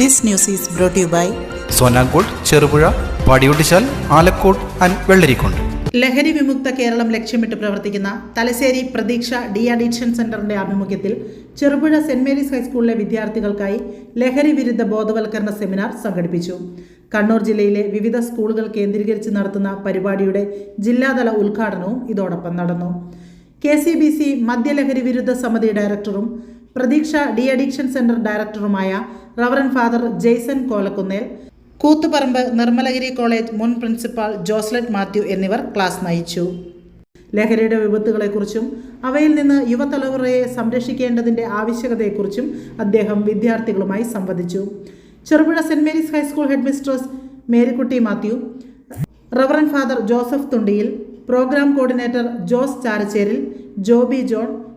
This news is brought you by Sonankode Cherupuzha Padiyottuchal Alakode and Vellarikundu. ലഹരി വിമുക്ത കേരളം ലക്ഷ്യമിട്ട് പ്രവർത്തിക്കുന്ന തലശ്ശേരി പ്രതീക്ഷ ഡി അഡിക്ഷൻ സെന്ററിന്റെ ആഭിമുഖ്യത്തിൽ ചെറുപുഴ സെന്റ് മേരീസ് ഹൈസ്കൂളിലെ വിദ്യാർത്ഥികൾക്കായി ലഹരി വിരുദ്ധ ബോധവൽക്കരണ സെമിനാർ സംഘടിപ്പിച്ചു. കണ്ണൂർ ജില്ലയിലെ വിവിധ സ്കൂളുകൾ കേന്ദ്രീകരിച്ച് നടത്തുന്ന പരിപാടിയുടെ ജില്ലാതല ഉദ്ഘാടനവും ഇതോടൊപ്പം നടന്നു. കെ സി ബി സി മദ്യലഹരി വിരുദ്ധ സമിതി ഡയറക്ടറും പ്രതീക്ഷ ഡി അഡിക്ഷൻ സെന്റർ ഡയറക്ടറുമായ reverend father Jaison Kolakkunnel Koothuparamba Nirmalagiri college മുൻ പ്രിൻസിപ്പാൾ ജോസ്ലറ്റ് മാത്യു എന്നിവർ ക്ലാസ് നയിച്ചു. ലഹരിയുടെ വിപത്തുകളെക്കുറിച്ചും അവയിൽ നിന്ന് യുവതലമുറയെ സംരക്ഷിക്കേണ്ടതിന്റെ ആവശ്യകതയെക്കുറിച്ചും അദ്ദേഹം വിദ്യാർത്ഥികളുമായി സംവദിച്ചു. Cherupuzha Saint Mary's high school headmistress Marykutty Mathew reverend father Joseph Thundiyil program coordinator Jose Characheril Joby John